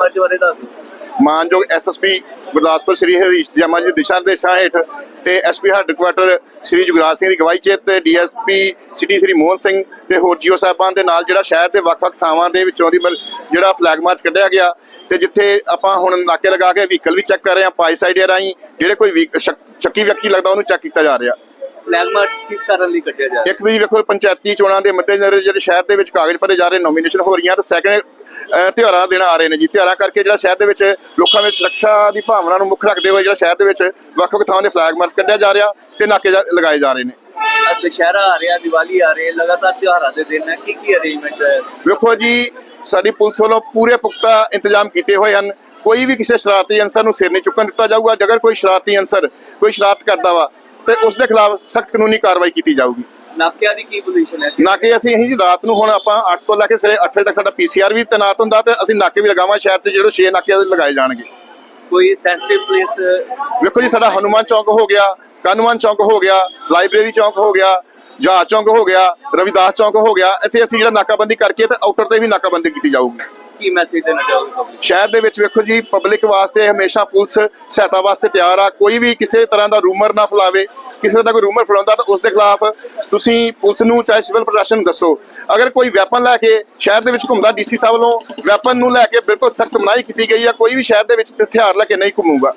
ਬਾਰੇ ਦੱਸ ਮਾਨਯੋਗ ਐਸਐਸਪੀ ਗੁਰਦਾਸਪੁਰ ਸ੍ਰੀ ਹਰੀਸ਼ ਜਮਾ ਜੀ ਦੇ ਦਿਸ਼ਾ ਨਿਰਦੇਸ਼ਾਂ ਹੇਠ ਤੇ ਐਸਪੀ ਹੈੱਡਕੁਆਟਰ ਸ੍ਰੀ ਜੁਗਰਾਜ ਸਿੰਘ ਦੀ ਗਵਾਹੀ 'ਚ ਤੇ ਡੀਐਸਪੀ ਸਿਟੀ ਸ੍ਰੀ ਮੋਹਨ ਸਿੰਘ ਤੇ ਹੋਰ ਜੀਓ ਸਾਹਿਬਾਨ ਦੇ ਨਾਲ ਜਿਹੜਾ ਸ਼ਹਿਰ ਦੇ ਵੱਖ-ਵੱਖ ਥਾਵਾਂ ਦੇ ਵਿੱਚੋਂ ਦੀ ਜਿਹੜਾ ਫਲੈਗ ਮਾਰਚ ਕੱਢਿਆ ਗਿਆ ਤੇ ਜਿੱਥੇ ਆਪਾਂ ਹੁਣ ਨਾਕੇ ਲਗਾ ਕੇ ਵਹੀਕਲ ਵੀ ਚੈੱਕ ਕਰ ਰਹੇ ਹਾਂ ਪਾਈ ਸਾਈਡ ਰਾਹੀਂ ਜਿਹੜੇ ਕੋਈ ਸ਼ੱਕੀ ਵਿਅਕਤੀ ਲੱਗਦਾ ਉਹਨੂੰ ਚੈੱਕ ਕੀਤਾ ਜਾ ਰਿਹਾ। ਫਲੈਗ ਮਾਰਚ ਕਿਸ ਕਾਰਨ ਲਈ ਕੱਢਿਆ ਜਾ ਰਿਹਾ? ਇੱਕ ਤੁਸੀਂ ਵੇਖੋ ਪੰਚਾਇਤੀ ਚੋਣਾਂ ਦੇ ਮੱਦੇਨਜ਼ਰ ਜਿਹੜੇ ਸ਼ਹਿਰ ਦੇ ਵਿੱਚ ਕਾਗਜ਼ ਭਰੇ ਜਾ ਰਹੇ ਨੋਮੀਨੇਸ਼ਨ ਹੋ ਰਹੀਆਂ ਤੇ ਸੈਕੰਡ ਤਿਉਹਾਰਾਂ ਦਿਨ ਆ ਰਹੇ ਨੇ ਜੀ। ਤਿਉਹਾਰਾਂ ਕਰਕੇ ਜਿਹੜਾ ਸ਼ਹਿਰ ਦੇ ਵਿੱਚ ਲੋਕਾਂ ਵਿੱਚ ਸੁਰੱਖਿਆ ਦੀ ਭਾਵਨਾ ਨੂੰ ਮੁੱਖ ਰੱਖਦੇ ਹੋਏ ਜਿਹੜਾ ਸ਼ਹਿਰ ਦੇ ਵਿੱਚ ਵੱਖ-ਵੱਖ ਥਾਵਾਂ ਦੇ ਫਲੈਗ ਮਾਰਚ ਕੱਢਿਆ ਜਾ ਰਿਹਾ ਤੇ ਨਾਕੇ ਲਗਾਏ ਜਾ ਰਹੇ ਨੇ। ਦੁਸ਼ਹਿਰਾ ਆ ਰਿਹਾ ਦੀਵਾਲੀ ਆ ਰਹੀ ਹੈ ਲਗਾਤਾਰ ਤਿਉਹਾਰਾਂ ਦੇ ਦਿਨ ਹੈ। ਕੀ ਕੀ ਅਰੇਂਜਮੈਂਟ ਹੈ? ਵੇਖੋ ਜੀ ਸਾਡੀ ਪੁਲਿਸ ਵੱਲੋਂ ਪੂਰੇ ਪੁਖਤਾ ਇੰਤਜ਼ਾਮ ਕੀਤੇ ਹੋਏ ਹਨ। ਕੋਈ ਵੀ ਕਿਸੇ ਸ਼ਰਾਰਤੀ ਅਨਸਰ ਨੂੰ ਸਿਰ ਨਹੀਂ ਚੁੱਕਣ ਦਿੱਤਾ ਜਾਊਗਾ। ਜੇਕਰ ਕੋਈ ਸ਼ਰਾਰਤੀ ਅਨਸਰ ਕੋਈ ਸ਼ਰਾਰਤ ਕਰਦਾ ਵਾ ਤੇ ਉਸ ਦੇ ਖਿਲਾਫ ਸਖਤ ਕਾਨੂੰਨੀ ਕਾਰਵਾਈ ਕੀਤੀ ਜਾਊਗੀ। ਨਾਕਿਆਂ ਦੀ ਕੀ ਪੋਜੀਸ਼ਨ ਹੈ? ਨਾਕੇ ਅਸੀਂ ਜੀ ਰਾਤ ਨੂੰ ਹੁਣ ਆਪਾਂ 8 ਤੋਂ ਲੈ ਕੇ ਸਵੇਰੇ 8 ਵਜੇ ਤੱਕ ਸਾਡਾ ਪੀਸੀਆਰ ਵੀ ਤੈਨਾਤ ਹੁੰਦਾ ਤੇ ਅਸੀਂ ਨਾਕੇ ਵੀ ਲਗਾਵਾਂ ਸ਼ਹਿਰ ਤੇ ਜਿਹੜੇ 6 ਨਾਕੇ ਲਗਾਏ ਜਾਣਗੇ। ਕੋਈ ਸੈਂਸਿਟਿਵ ਪਲੇਸ ਵੇਖੋ ਜੀ ਸਾਡਾ ਹਨੂਮਾਨ ਚੌਕ ਹੋ ਗਿਆ ਕਾਨੂੰਨ ਚੌਕ ਹੋ ਗਿਆ ਲਾਇਬ੍ਰੇਰੀ ਚੌਕ ਹੋ ਗਿਆ ਜਹਾਜ਼ ਚੌਕ ਹੋ ਗਿਆ ਰਵਿਦਾਸ ਚੌਕ ਹੋ ਗਿਆ ਇੱਥੇ ਅਸੀਂ ਜਿਹੜਾ ਨਾਕਾਬੰਦੀ ਕਰਕੇ ਤੇ ਆਊਟਰ ਤੇ ਵੀ ਨਾਕਾਬੰਦੀ ਕੀਤੀ ਜਾਊਗੀ। ਕੀ ਮੈਸੇਜ ਦੇਣਾ ਚਾਹੋਗੇ ਸ਼ਹਿਰ ਦੇ ਵਿੱਚ ਵੇਖੋ ਜੀ ਪਬਲਿਕ ਵਾਸਤੇ ਹਮੇਸ਼ਾ ਪੁਲਿਸ ਸਹਾਇਤਾ ਵਾਸਤੇ ਤਿਆਰ ਆ ਕੋਈ ਵੀ ਕਿਸੇ ਤਰ੍ਹਾਂ ਦਾ ਰੂਮਰ ਨਾ ਫੈਲਾਵੇ ਕਿਸੇ ਦਾ ਕੋਈ ਰੂਮਰ ਫੈਲਾਉਂਦਾ ਤਾਂ ਉਸ ਦੇ ਖਿਲਾਫ ਤੁਸੀਂ ਪੁਲਿਸ ਨੂੰ ਚਾਹੇ ਸਿਵਲ ਪ੍ਰਸ਼ਾਸਨ ਨੂੰ ਦੱਸੋ। ਅਗਰ ਕੋਈ ਵੈਪਨ ਲੈ ਕੇ ਸ਼ਹਿਰ ਦੇ ਵਿੱਚ ਘੁੰਮਦਾ ਡੀਸੀ ਸਾਹਿਬ ਵੱਲੋਂ ਵੈਪਨ ਨੂੰ ਲੈ ਕੇ ਬਿਲਕੁਲ ਸਖਤ ਮਨਾਹੀ ਕੀਤੀ ਗਈ ਹੈ ਕੋਈ ਵੀ ਸ਼ਹਿਰ ਦੇ ਵਿੱਚ ਹਥਿਆਰ ਲੈ ਕੇ ਨਹੀਂ ਘੁੰਮੂਗਾ।